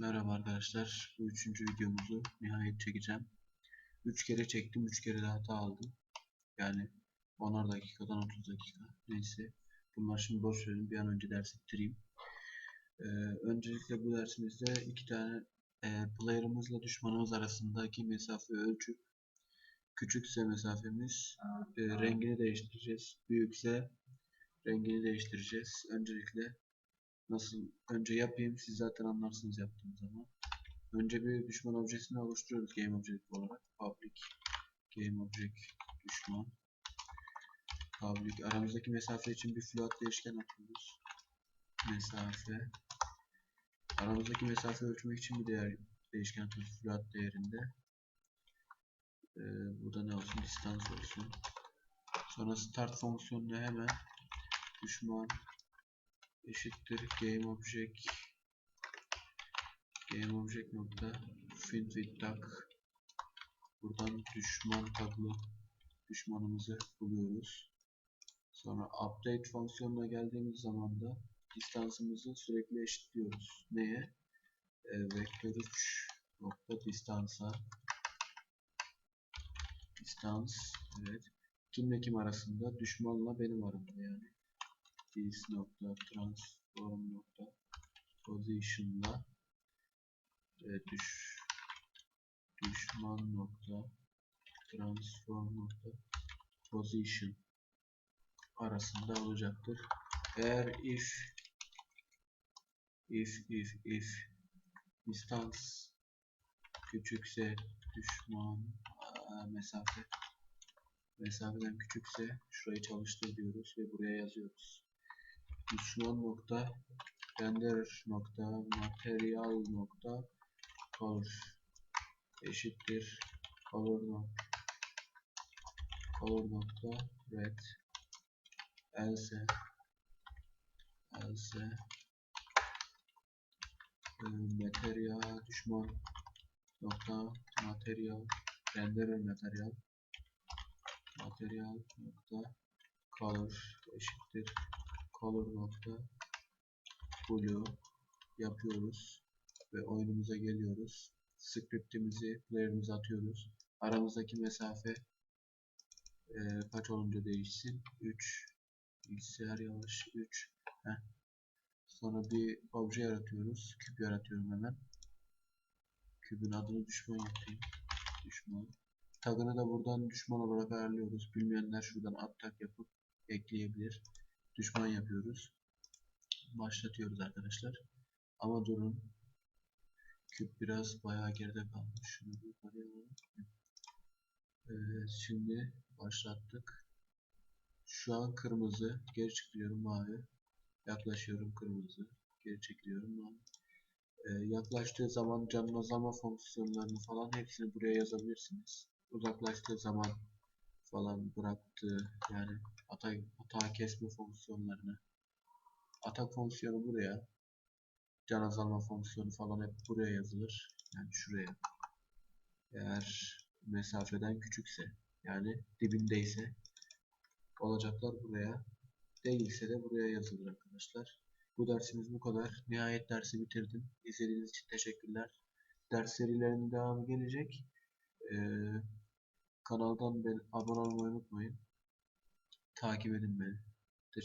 Merhaba arkadaşlar. Bu üçüncü videomuzu nihayet çekeceğim. Üç kere çektim. Üç kere de hata aldım. Yani 10'ar dakikadan 30 dakika. Neyse. Bunlar şimdi boş verin. Bir an önce dersi bitireyim. Ee, öncelikle bu dersimizde iki tane e, player'ımızla düşmanımız arasındaki mesafeyi ölçüp küçükse mesafemiz e, rengini değiştireceğiz. Büyükse rengini değiştireceğiz. Öncelikle nasıl önce yapayım siz zaten anlarsınız yaptığım zaman. Önce bir düşman objesini oluşturuyoruz game object olarak. Public game object düşman. Public aramızdaki mesafe için bir float değişken atıyoruz. Mesafe. Aramızdaki mesafe ölçmek için bir değer değişken atıyoruz float değerinde. Ee, burada ne olsun? Distance olsun. Sonra start fonksiyonuna hemen düşman eşittir game object. Game object nokta fin with tag buradan düşman taglı düşmanımızı buluyoruz. Sonra update fonksiyonuna geldiğimiz zaman da distansımızı sürekli eşitliyoruz. Neye? E, vektör 3 nokta distansa. Distans evet. Kimle kim arasında? Düşmanla benim aramda yani this nokta transform nokta position'da e, düş düşman nokta transform nokta position arasında olacaktır. Eğer if if if if distance küçükse düşman aa, mesafe mesafeden küçükse şurayı çalıştır diyoruz ve buraya yazıyoruz düşman nokta render nokta material nokta color eşittir. Color nokta color nokta red. Else. Else. E, material düşman nokta material render material material nokta color eşittir color nokta blue yapıyoruz ve oyunumuza geliyoruz. Scriptimizi player'ımıza atıyoruz. Aramızdaki mesafe e, kaç olunca değişsin? 3 bilgisayar yavaş 3 Heh. Sonra bir obje yaratıyoruz. Küp yaratıyorum hemen. Kübün adını düşman yapayım. Düşman. Tagını da buradan düşman olarak ayarlıyoruz. Bilmeyenler şuradan at tag yapıp ekleyebilir düşman yapıyoruz. Başlatıyoruz arkadaşlar. Ama durun. Küp biraz bayağı geride kalmış. Şunu yukarıya alalım. Evet, şimdi başlattık. Şu an kırmızı. Geri çekiliyorum mavi. Yaklaşıyorum kırmızı. Geri çekiliyorum mavi. Ee, yaklaştığı zaman canlazama fonksiyonlarını falan hepsini buraya yazabilirsiniz. Uzaklaştığı zaman falan bıraktığı yani hata, hata kesme fonksiyonlarını. Atak fonksiyonu buraya. Can azalma fonksiyonu falan hep buraya yazılır. Yani şuraya. Eğer mesafeden küçükse yani dibindeyse olacaklar buraya. Değilse de buraya yazılır arkadaşlar. Bu dersimiz bu kadar. Nihayet dersi bitirdim. İzlediğiniz için teşekkürler. Ders serilerinin devamı gelecek. Ee, kanaldan abone olmayı unutmayın. Takip edin beni